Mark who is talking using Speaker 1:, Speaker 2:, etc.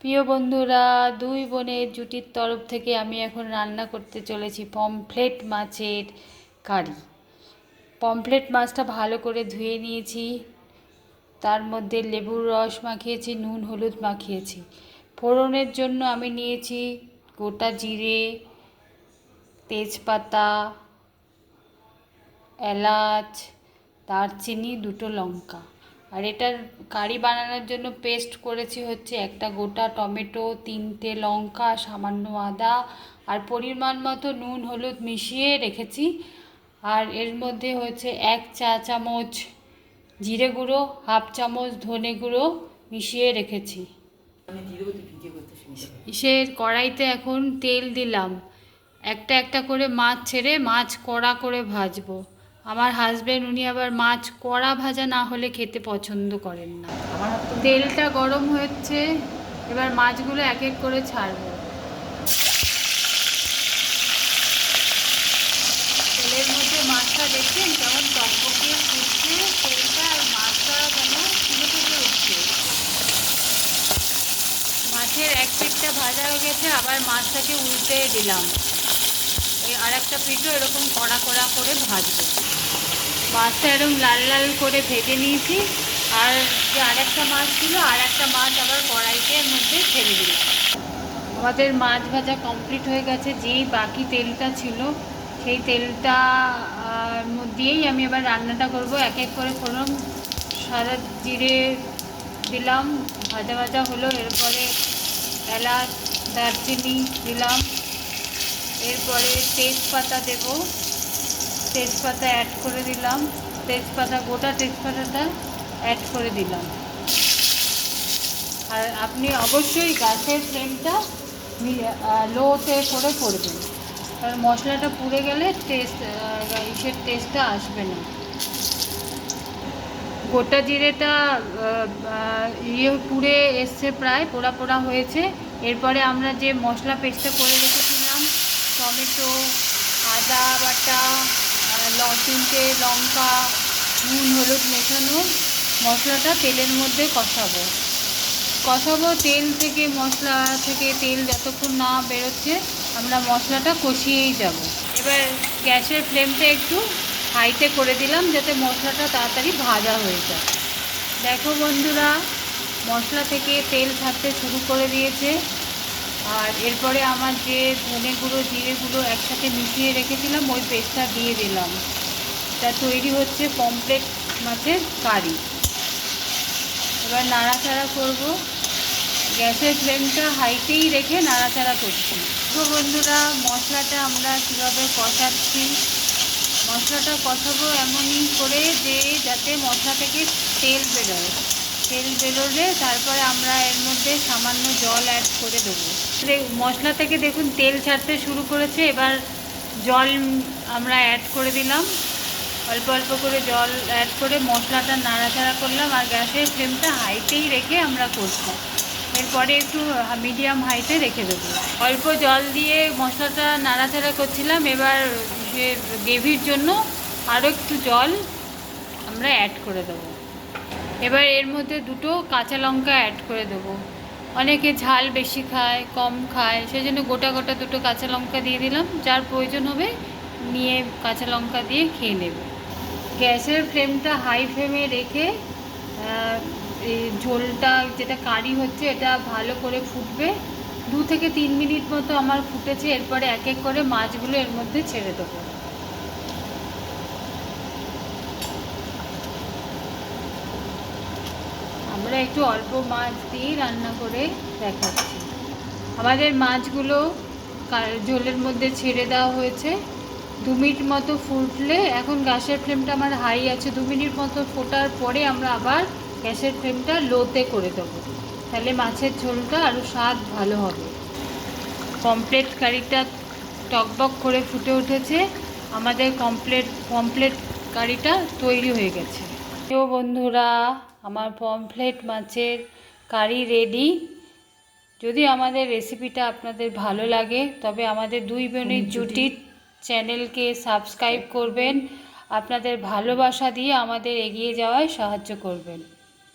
Speaker 1: প্রিয় বন্ধুরা, দুই বোনের জুটির তরফ থেকে আমি এখন রান্না করতে চলেছি পমফ্লেট মাছের কারি। পমফ্লেট মাছটা ভালো করে ধুয়ে নিয়েছি। তার মধ্যে লেবুর রস মাখিয়েছি, নুন, হলুদ মাখিয়েছি। ফোড়নের জন্য আমি নিয়েছি গোটা জিরে, তেজপাতা, এলাচ, দারচিনি, দুটো লঙ্কা। আর এটার কারি বানানোর জন্য পেস্ট করেছি হচ্ছে একটা গোটা টমেটো তিনটে লঙ্কা সামান্য আদা আর পরিমাণ মতো নুন হলুদ মিশিয়ে রেখেছি। আর এর মধ্যে হচ্ছে এক চা চামচ জিরে গুঁড়ো হাফ চামচ ধনে গুঁড়ো মিশিয়ে রেখেছি। সে কড়াইতে এখন তেল দিলাম। একটা একটা করে মাছ ছেড়ে মাছ কড়া করে ভাজবো। আমার হাজব্যান্ড উনি আবার মাছ কড়া ভাজা না হলে খেতে পছন্দ করেন না। তেলটা গরম হচ্ছে এবার মাছগুলো এক এক করে ছাড়বো। তেলের মধ্যে মাছটা দেখছেন কেমন টকবকিয়ে ফুটছে, তেলটা আর মাছটা যেন ফুলে ফুলে উঠছে। মাছের এক পিঠটা ভাজা হয়ে গেছে, আবার মাছটাকে উল্টে দিলাম। আর একটা পিঠও এরকম কড়া কড়া করে ভাজবো। মাছটা এরকম লাল লাল করে ভেজে নিয়েছি। আর যে আরেকটা মাছ ছিল আর একটা মাছ আবার কড়াইতে মধ্যে ছেড়ে দিলাম। আমাদের মাছ ভাজা কমপ্লিট হয়ে গেছে, যেই বাকি তেলটা ছিল, সেই তেলটা দিয়েই আমি এবার রান্নাটা করব। এক এক করে ফোড়ন, সাদা জিরে দিলাম, ভাজা ভাজা হলো, এরপরে এলাচ, দারচিনি দিলাম, এরপরে তেজপাতা দেব। তেজপাতা অ্যাড করে দিলাম। তেজপাতা, গোটা তেজপাতাটা অ্যাড করে দিলাম। আর আপনি অবশ্যই গাছের ফ্লেমটা লোতে করে করবেন। কারণ মশলাটা পুড়ে গেলে টেস্ট ইসের টেস্টটা আসবে না। গোটা জিরেটা ইয়ে পুড়ে এসছে প্রায়, পোড়া পোড়া হয়েছে। এরপরে আমরা যে মশলা পেস্টটা করে রেখেছিলাম, টমেটো, আদা বাটা তিনটে লঙ্কা, নুন, হলুদ মেশানো মশলাটা তেলের মধ্যে কষাবো। কষাবো তেল থেকে মশলা থেকে তেল যতক্ষণ না বেরোচ্ছে, আমরা মশলাটা কষিয়েই যাব। এবার গ্যাসের ফ্লেমটা একটু হাইতে করে দিলাম যাতে মশলাটা তাড়াতাড়ি ভাজা হয়ে যায়। দেখো বন্ধুরা, মশলা থেকে তেল ছাড়তে শুরু করে দিয়েছে। আর এরপরে আমার যে ধনে গুঁড়ো জিরে গুঁড়ো একসাথে মিশিয়ে রেখেছিলাম, ওই পেস্টটা দিয়ে দিলাম। তা তৈরি হচ্ছে পমপ্লেট মাছের কারি। এবার নাড়াচাড়া করব। গ্যাসের ফ্লেমটা হাইতেই রেখে নাড়াচাড়া করছি। তো বন্ধুরা, মশলাটা আমরা কীভাবে কষাচ্ছি? মশলাটা কষাবো এমনই করে যে যাতে মশলা থেকে তেল বেরোয়। তেল বেরোলে তারপরে আমরা এর মধ্যে সামান্য জল অ্যাড করে দেবো। মশলা থেকে দেখুন তেল ছাড়তে শুরু করেছে, এবার জল আমরা অ্যাড করে দিলাম। অল্প অল্প করে জল অ্যাড করে মশলাটা নাড়াচাড়া করলাম আর গ্যাসের ফ্লেমটা হাইতেই রেখে আমরা করছি এরপরে একটু মিডিয়াম হাইতে রেখে দেবো। অল্প জল দিয়ে মশলাটা নাড়াচাড়া করছিলাম, এবার গ্রেভির জন্য আরও একটু জল আমরা অ্যাড করে দেবো। এবার এর মধ্যে দুটো কাঁচা লঙ্কা অ্যাড করে দেবো। অনেকে ঝাল বেশি খায়, কম খায় সেই জন্য গোটা গোটা দুটো কাঁচা লঙ্কা দিয়ে দিলাম। যার প্রয়োজন হবে নিয়ে কাঁচা লঙ্কা দিয়ে খেয়ে নেবে। গ্যাসের ফ্লেমটা হাই ফ্লেমে রেখে ঝোলটা যেটা কারি হচ্ছে এটা ভালো করে ফুটবে। দু থেকে তিন মিনিট মতো আমার ফুটেছে, এরপরে এক এক করে মাছগুলো এর মধ্যে ছেড়ে দেবো। আমরা একটু অল্প মাছ দিয়েই রান্না করে দেখাচ্ছি। আমাদের মাছগুলো ঝোলের মধ্যে ছেড়ে দেওয়া হয়েছে। দু মিনিট মতো ফুটলে এখন গ্যাসের ফ্লেমটা আমার হাই আছে। দু মিনিট মতো ফোটার পরে আমরা আবার গ্যাসের ফ্লেমটা লোতে করে দেবো। তাহলে মাছের ঝোলটা আরও স্বাদ ভালো হবে। কমপ্লেট কারিটা টকবক করে ফুটে উঠেছে। আমাদের কমপ্লেট কমপ্লেট কারিটা তৈরি হয়ে গেছে। তো বন্ধুরা আমার পমফ্লেট মাছের কারি রেডি যদি আমাদের রেসিপিটা আপনাদের ভালো লাগে তবে আমাদের দুই বোনের জুটির চ্যানেলকে সাবস্ক্রাইব করবেন। আপনাদের ভালোবাসা দিয়ে আমাদের এগিয়ে যাওয়ায় সাহায্য করবেন।